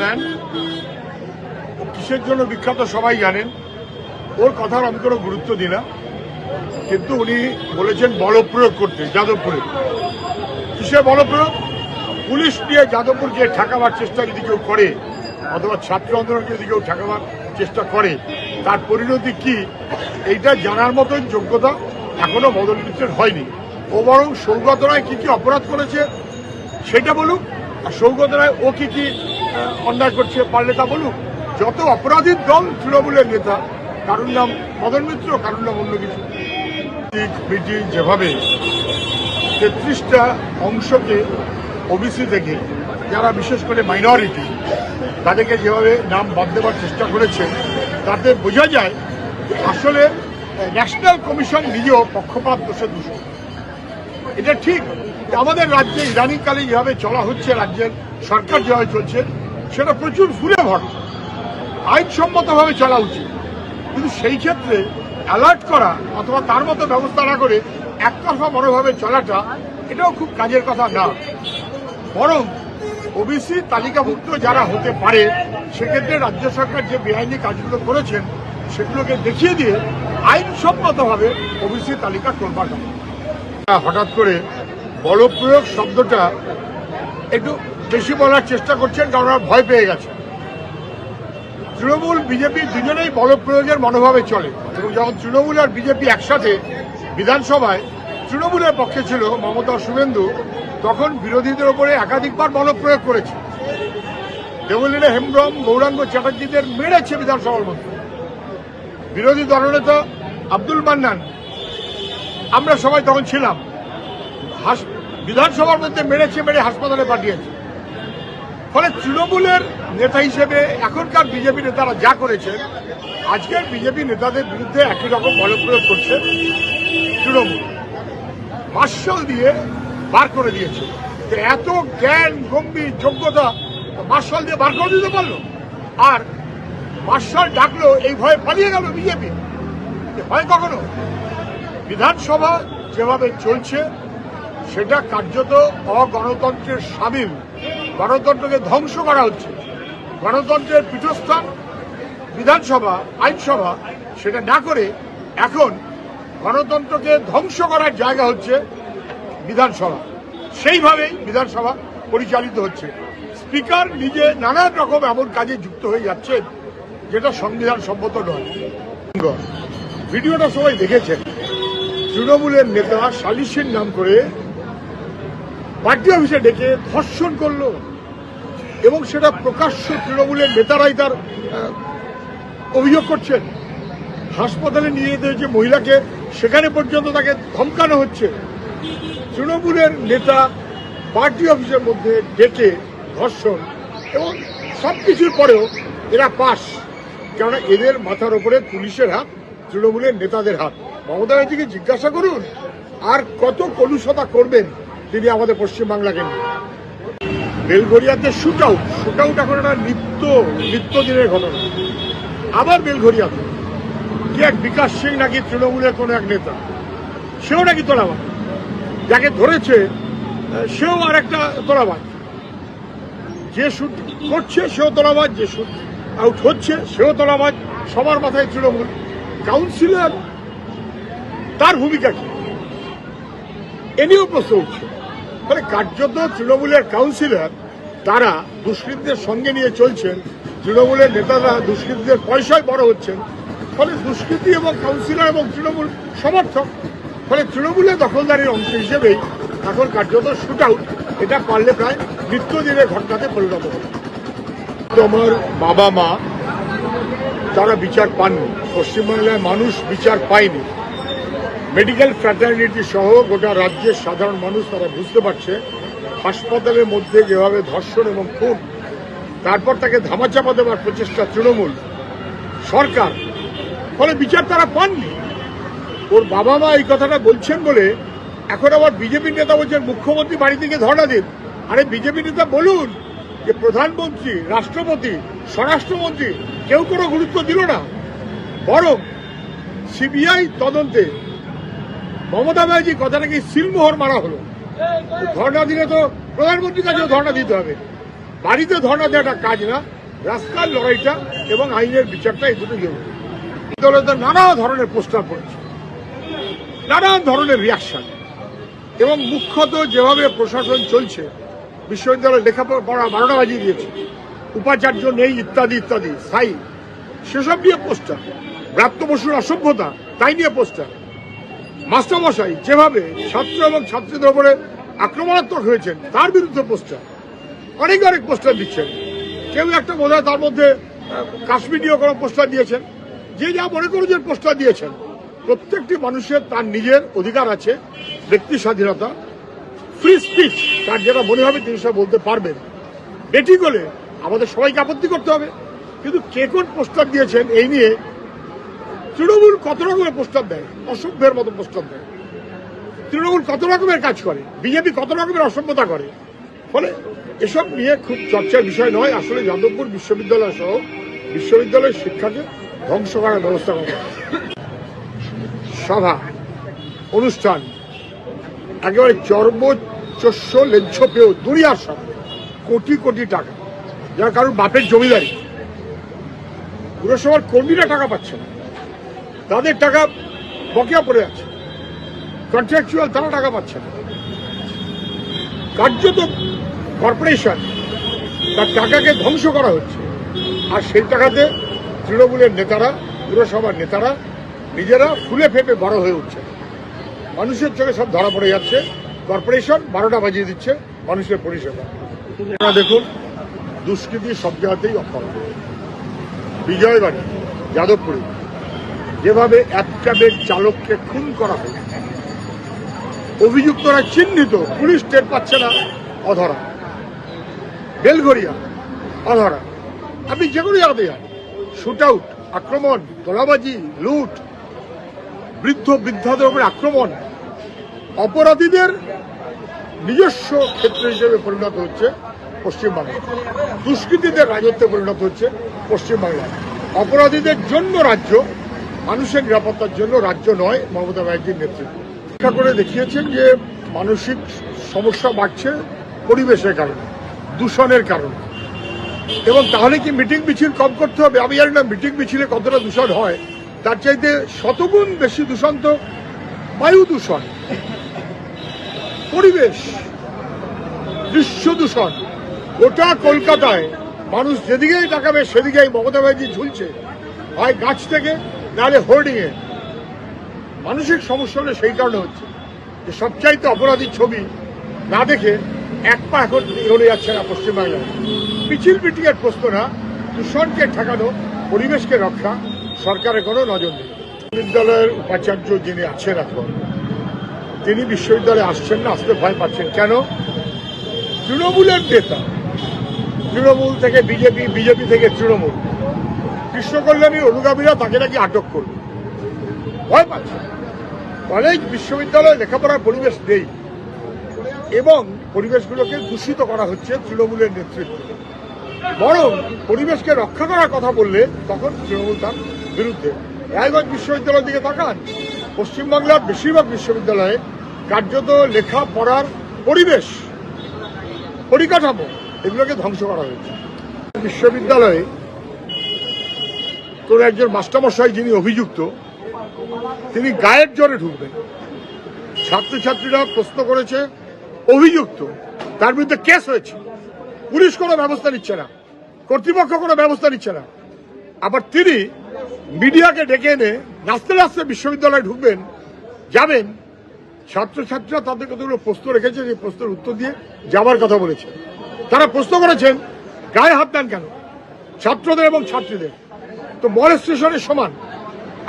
Man কিসের জন্য বিখ্যাত সবাই জানেন। ওর কথার আমি কোনো গুরুত্ব দিই না। কিন্তু উনি বলেছেন বলপ্রয়োগ করতে, যাদবপুরে। কিসের বলপ্রয়োগ? পুলিশ দিয়ে যাদবপুরকে ঠেকাবার চেষ্টা যদি কেউ করে, অথবা ছাত্র আন্দোলনকে যদি কেউ ঠেকাবার চেষ্টা করে, তার পরিণতি কি? এইটা জানার মতন যোগ্যতা এখনও মদন মিত্রের হয়নি। ও বরং সৌগত রায় কি কি অপরাধ করেছে, সেটা বলুক, আর সৌগত রায় ও কি কি অন্যায় করছে পারলে তা বলুক। যত অপরাধীর দল তৃণমূলের নেতা, কারুর নাম মদন মিত্র, কারুর নাম অন্য কিছু। মিটিং যেভাবে তেত্রিশটা অংশকে ওবিসি থেকে, যারা বিশেষ করে মাইনরিটি তাদেরকে যেভাবে নাম বাদ দেওয়ার চেষ্টা করেছে, তাতে বোঝা যায় আসলে ন্যাশনাল কমিশন নিজেও পক্ষপাত দোষে দূষণ এটা ঠিক আমাদের রাজ্যে ইদানিংকালে যেভাবে চলা হচ্ছে, রাজ্যের সরকার যেভাবে চলছে সেটা প্রচুর ফুলে ভরা। আইনসম্মতভাবে চলা উচিত। কিন্তু সেই ক্ষেত্রে অ্যালার্ট করা অথবা তার মতো ব্যবস্থা না করে একতরফা বড়ভাবে চলাটা, এটাও খুব কাজের কথা না। বরং ওবিসি তালিকাভুক্ত যারা হতে পারে, সেক্ষেত্রে রাজ্য সরকার যে বেআইনি কাজগুলো করেছেন, সেগুলোকে দেখিয়ে দিয়ে আইনসম্মতভাবে ওবিসি তালিকা করবার কথা। হঠাৎ করে বলপ্রয়োগ শব্দটা একটু বেশি বলার চেষ্টা করছেন, কারণ ওরা ভয় পেয়ে গেছে। তৃণমূল, বিজেপি দুজনেই বলপ্রয়োগের মনোভাবে চলে। এবং যখন তৃণমূল আর বিজেপি একসাথে বিধানসভায় তৃণমূলের পক্ষে ছিল মমতা শুভেন্দু, তখন বিরোধীদের ওপরে একাধিকবার বলপ্রয়োগ করেছে। দেবলীনা হেমব্রম, গৌরাঙ্গ চ্যাটার্জিদের মেরেছে বিধানসভার মধ্যে। বিরোধী দলনেতা আব্দুল মান্নান, আমরা সবাই তখন ছিলাম। বিধানসভার মধ্যে মেরেছে, মেরে হাসপাতালে পাঠিয়েছে। ফলে তৃণমূলের নেতা হিসেবে এখনকার বিজেপি নেতারা যা করেছে আজকের বিজেপি নেতাদের বিরুদ্ধে একই রকম বলপ্রয়োগ করছে তৃণমূল। মার্শাল দিয়ে বার করে দিয়েছে। তো এত জ্ঞান, গম্ভীর, যোগ্যতা মার্শাল দিয়ে বার করে দিতে পারল? আর মার্শাল ডাকলো, এই ভয়ে পালিয়ে গেল বিজেপি। হয় কখনো? বিধানসভা যেভাবে চলছে, সেটা কার্যত অগণতন্ত্রের সামিল। গণতন্ত্রকে ধ্বংস করা হচ্ছে। গণতন্ত্রের পীঠস্থান, বিধানসভা, আইনসভা, সেটা না করে এখন গণতন্ত্রকে ধ্বংস করার জায়গা হচ্ছে বিধানসভা। সেইভাবেই বিধানসভা পরিচালিত হচ্ছে। স্পিকার নিজে নানান রকম এমন কাজে যুক্ত হয়ে যাচ্ছেন, যেটা সংবিধান সম্মত নয়। ভিডিওটা সবাই দেখেছেন। তৃণমূলের নেতা সালিসের নাম করে পার্টি অফিসে ডেকে ধর্ষণ করল এবং সেটা প্রকাশ্য তৃণমূলের নেতারাই তার অভিযোগ করছেন। হাসপাতালে নিয়ে যেতে হয়েছে মহিলাকে সেখানে পর্যন্ত তাকে ধমকানো হচ্ছে। তৃণমূলের নেতা পার্টি অফিসের মধ্যে ডেকে ধর্ষণ এবং সব কিছুর পরেও এরা পাস কেননা এদের মাথার ওপরে পুলিশের হাত, তৃণমূলের নেতাদের হাত। মমতা ব্যানার্জিকে জিজ্ঞাসা করুন, আর কত কলুষতা করবেন? তিনি আমাদের পশ্চিমবাংলাকে নিয়ে বেলঘরিয়াতে শুট আউট শুট আউট এখন একটা নিত্য নিত্য দিনের ঘটনা। আবার বেলঘরিয়াতে কি এক বিকাশ সিং নাকি তৃণমূলের কোন এক নেতা? সেও নাকি তোলাবাজ। যাকে ধরেছে, সেও আর একটা তোলাবাজ। যে শুট করছে, সেও তোলাবাজ, যে শুট আউট হচ্ছে, সেও তোলাবাজ। সবার মাথায় তৃণমূল। কাউন্সিলর তার ভূমিকা কি? এ নিয়েও প্রশ্ন উঠছে। ফলে কার্যত তৃণমূলের কাউন্সিলর তারা দুষ্কৃতীদের সঙ্গে নিয়ে চলছেন, তৃণমূলের নেতারা দুষ্কৃতীদের পয়সায় বড় হচ্ছেন। ফলে দুষ্কৃতী এবং কাউন্সিলর এবং তৃণমূল সমর্থক। ফলে তৃণমূলের দখলদারির অংশ হিসেবেই এখন কার্যত শুট আউট এটা পারলে প্রায় নিত্যদিনের ঘটনাতে পরিণত হবে। তো আমার বাবা মা তারা বিচার পাননি। পশ্চিমবাংলায় মানুষ বিচার পায়নি। মেডিকেল ফ্র্যাটার্নিটি সহ গোটা রাজ্যের সাধারণ মানুষ তারা বুঝতে পারছে, হাসপাতালের মধ্যে যেভাবে ধর্ষণ এবং খুন, তারপর তাকে ধামাচাপা দেওয়ার প্রচেষ্টা তৃণমূল সরকার। ফলে বিচার তারা পাননি। ওর বাবা মা এই কথাটা বলছেন বলে এখন আবার বিজেপি নেতা বলছেন, মুখ্যমন্ত্রী বাড়ি থেকে ধর্ণা দিন। আরে বিজেপি নেতা বলুন যে প্রধানমন্ত্রী, রাষ্ট্রপতি, স্বরাষ্ট্রমন্ত্রী, কেউ কোনো গুরুত্ব দিল না। বরং সিবিআই তদন্তে মমতা ব্যানার্জি কথাটাকে সিলমোহর মারা হলো? ধর্ণা দিলে তো প্রধানমন্ত্রীর কাছেও ধর্ণা দিতে হবে। বাড়িতে ধর্ণা দেওয়াটা কাজ না, রাস্তার লড়াইটা এবং আইনের বিচারটা এই দুটো জরুরি নানা ধরনের পোস্টার পড়েছে নানান ধরনের রিয়াকশন এবং মুখ্যত যেভাবে প্রশাসন চলছে বিশ্ববিদ্যালয়ে লেখাপড়া বারোটা বাজিয়ে দিয়েছে, উপাচার্য নেই, ইত্যাদি ইত্যাদি স্থায়ী সেসব নিয়ে পোস্টার ব্রাত্য বসুর অসভ্যতা, তাই নিয়ে পোস্টার মাস্টারমশাই, যেভাবে ছাত্র এবং ছাত্রীদের উপরে আক্রমণাত্মক হয়েছেন, তার বিরুদ্ধে পোস্টার। অনেক অনেক পোস্টার দিচ্ছেন। কেউ একটা বোধ তার মধ্যে কাশ্মীরীয় কোনো পোস্টার দিয়েছেন। যে যা মনে করো যে পোস্টার দিয়েছেন, প্রত্যেকটি মানুষের তার নিজের অধিকার আছে, ব্যক্তি স্বাধীনতা ফ্রি স্পিচ তার যেটা মনে হবে তিনি সেটা বলতে পারবেন। বেটি হলে আমাদের সবাইকে আপত্তি করতে হবে। কিন্তু কে কোন পোস্টার দিয়েছেন, এই নিয়ে তৃণমূল কত রকমের প্রস্তাব দেয়? অসভ্যের মতো প্রস্তাব দেয়। তৃণমূল কত রকমের কাজ করে? বিজেপি কত রকমের অসভ্যতা করে? ফলে এসব নিয়ে খুব চর্চার বিষয় নয়। আসলে যাদবপুর বিশ্ববিদ্যালয় সহ বিশ্ববিদ্যালয়ের শিক্ষাকে ধ্বংস করার ব্যবস্থা করা সভা, অনুষ্ঠান, একেবারে চর্বচস্য লেজ্জ পেয়েও দুনিয়ার সব কোটি কোটি টাকা। যারা কারোর বাপের জমিদারি। পুরসভার কর্মীরা টাকা পাচ্ছে না। তাদের টাকা বকেয়া পড়ে আছে। কন্ট্রাকচুয়াল তারা টাকা পাচ্ছে না। কার্যত কর্পোরেশন তার টাকাকে ধ্বংস করা হচ্ছে। আর সেই টাকাতে তৃণমূলের নেতারা, পুরসভার নেতারা নিজেরা ফুলে ফেপে বড় হয়ে উঠছে। মানুষের চোখে সব ধরা পড়ে যাচ্ছে। কর্পোরেশন বারোটা বাজিয়ে দিচ্ছে মানুষের পরিষেবা। আপনারা দেখুন, দুষ্কৃতি সব জায়গাতেই অপরাধ বিজয়বাড়ি, যাদবপুরে। যেভাবে এক ক্যাবের চালককে খুন করা হয়েছে অভিযুক্তরা চিহ্নিত, পুলিশ টের পাচ্ছে না, অধরা। বেলঘরিয়া অধরা। আপনি যে কোনো জায়গাতে যান শুট আউট আক্রমণ তোলাবাজি লুট, বৃদ্ধ বৃদ্ধাদের উপরে আক্রমণ, অপরাধীদের নিজস্ব ক্ষেত্র হিসেবে পরিণত হচ্ছে পশ্চিমবাংলা দুষ্কৃতীদের রাজত্বে পরিণত হচ্ছে পশ্চিমবাংলা অপরাধীদের জন্য রাজ্য মানুষের নিরাপত্তার জন্য রাজ্য নয়, মমতা ব্যানার্জির নেতৃত্ব। পরীক্ষা করে দেখিয়েছেন যে মানসিক সমস্যা বাড়ছে পরিবেশের কারণে, দূষণের কারণে। এবং তাহলে কি মিটিং মিছিল কম করতে হবে? আমি জানি না মিটিং মিছিলে কতটা দূষণ হয়। তার চাইতে শতগুণ বেশি দূষণ তো বায়ু দূষণ, পরিবেশ, দৃশ্য দূষণ। গোটা কলকাতায় মানুষ যেদিকেই তাকাবে, সেদিকেই মমতা ব্যানার্জি ঝুলছে। হয় গাছ থেকে নাহলে হোর্ডিংয়ে মানসিক সমস্যা হলে সেই কারণে হচ্ছে। যে সবচাইতে অপরাধীর ছবি না দেখে এক পা এখন এগোলে যাচ্ছে না পশ্চিমবাংলায়। মিছিল মিটিংয়ের প্রশ্ন না, দূষণকে ঠেকানো, পরিবেশকে রক্ষা, সরকারের কোনো নজর নেই। বিশ্ববিদ্যালয়ের উপাচার্য যিনি আছেন এখন, তিনি বিশ্ববিদ্যালয়ে আসছেন না, আসতে ভয় পাচ্ছেন। কেন? তৃণমূলের নেতা, তৃণমূল থেকে বিজেপি বিজেপি থেকে তৃণমূল। কৃষ্ণ কল্যাণীর অনুগামীরা তাকে নাকি আটক করবে? ভয় পাচ্ছে। কলেজ, বিশ্ববিদ্যালয়ে লেখাপড়ার পরিবেশ নেই। এবং পরিবেশগুলোকে দূষিত করা হচ্ছে তৃণমূলের নেতৃত্বে। বরং পরিবেশকে রক্ষা করার কথা বললে তখন তৃণমূল তার বিরুদ্ধে। রায়গঞ্জ বিশ্ববিদ্যালয়ের দিকে তাকান। পশ্চিমবাংলার বেশিরভাগ বিশ্ববিদ্যালয়ে কার্যত লেখা পড়ার পরিবেশ, পরিকাঠামো, এগুলোকে ধ্বংস করা হয়েছে। বিশ্ববিদ্যালয়ে কোন একজন মাস্টারমশাই যিনি অভিযুক্ত, তিনি গায়ের জোরে ঢুকবেন। ছাত্রছাত্রীরা প্রশ্ন করেছে, অভিযুক্ত, তার বিরুদ্ধে কেস হয়েছে। পুলিশ কোনো ব্যবস্থা নিচ্ছে না, কর্তৃপক্ষ কোনো ব্যবস্থা নিচ্ছে না। আবার তিনি মিডিয়াকে ডেকে এনে নাচতে নাচতে বিশ্ববিদ্যালয়ে ঢুকবেন, যাবেন। ছাত্রছাত্রীরা তাদের কতগুলো প্রশ্ন রেখেছে, সেই প্রশ্নের উত্তর দিয়ে যাবার কথা বলেছে। তারা প্রশ্ন করেছেন, গায়ে হাত দেন কেন? ছাত্রদের এবং ছাত্রীদের। তো মল স্টেশনের সমান।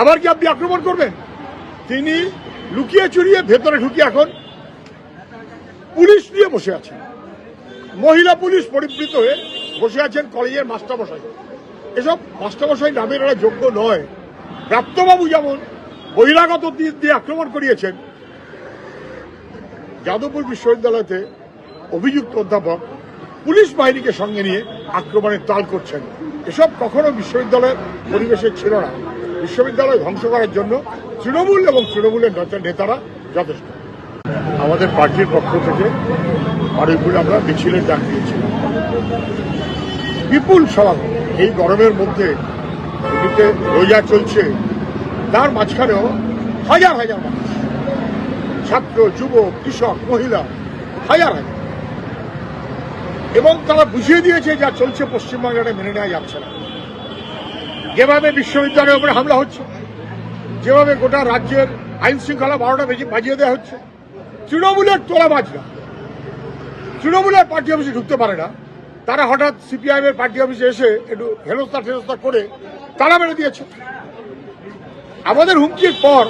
আবার কি আপনি আক্রমণ করবেন? তিনি লুকিয়ে চুরিয়ে ভেতরে ঢুকে এখন পুলিশ নিয়ে বসে আছেন। মহিলা পুলিশ পরিবৃত হয়ে বসে আছেন কলেজের মাস্টারমশাই। এসব মাস্টারমশাই নামের এরা যোগ্য নয়। প্রাপ্তবাবু যেমন বহিরাগত দিক দিয়ে আক্রমণ করিয়েছেন, যাদবপুর বিশ্ববিদ্যালয়তে অভিযুক্ত অধ্যাপক পুলিশ বাহিনীকে সঙ্গে নিয়ে আক্রমণের তাল করছেন। এসব কখনো বিশ্ববিদ্যালয়ের পরিবেশে ছিল না। বিশ্ববিদ্যালয় ধ্বংস করার জন্য তৃণমূল এবং তৃণমূলের নেতা- নেতারা যথেষ্ট। আমাদের পার্টির পক্ষ থেকে বারুইপুরে আমরা মিছিলের ডাক দিয়েছিলাম। বিপুল সমাগম এই গরমের মধ্যে রোজা চলছে। তার মাঝখানেও হাজার হাজার মানুষ। ছাত্র, যুবক, কৃষক, মহিলা, হাজার হাজার। এবং তারা বুঝিয়ে দিয়েছে যা চলছে পশ্চিমবাংলাটা মেনে নেওয়া যাচ্ছে না। যেভাবে বিশ্ববিদ্যালয়ের উপরে হামলা হচ্ছে, যেভাবে গোটা রাজ্যের আইন শৃঙ্খলা বারোটা বেজে বাজিয়ে দেওয়া হচ্ছে, তৃণমূলের তোলা বাজরা তৃণমূলের পার্টি অফিসে ঢুকতে পারে না। তারা হঠাৎ সিপিআইএম এর পার্টি অফিসে এসে একটু হেনস্থা টেনস্থা করে তারা মেরে দিয়েছে। আমাদের হুমকির পর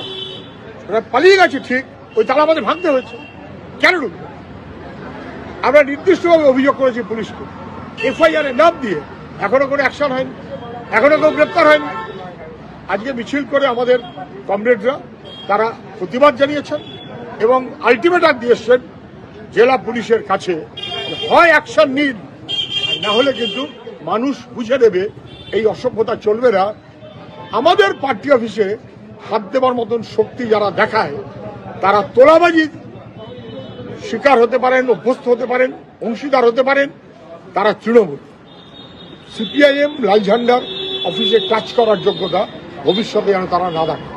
পালিয়ে গেছে ঠিক, ওই তালা আমাদের ভাঙতে হয়েছে। কেন ঢুকবে? আমরা নির্দিষ্টভাবে অভিযোগ করেছি পুলিশকে। এফআইআর নাম দিয়ে এখনও কোনো অ্যাকশন হয়নি, এখনও কেউ গ্রেপ্তার হয়নি। আজকে মিছিল করে আমাদের কমরেডরা তারা প্রতিবাদ জানিয়েছেন এবং আলটিমেটাম দিয়ে এসছেন, জেলা পুলিশের কাছে হয় অ্যাকশন নিন। না হলে কিন্তু মানুষ বুঝে নেবে এই অসভ্যতা চলবে না। আমাদের পার্টি অফিসে হাত দেবার মতন শক্তি যারা দেখায়, তারা তোলাবাজি শিকার হতে পারেন, অভ্যস্ত হতে পারেন, অংশীদার হতে পারেন, তারা তৃণমূল। সিপিআইএম লাল ঝান্ডার অফিসে কাজ করার যোগ্যতা ভবিষ্যতে যেন তারা না দেখায়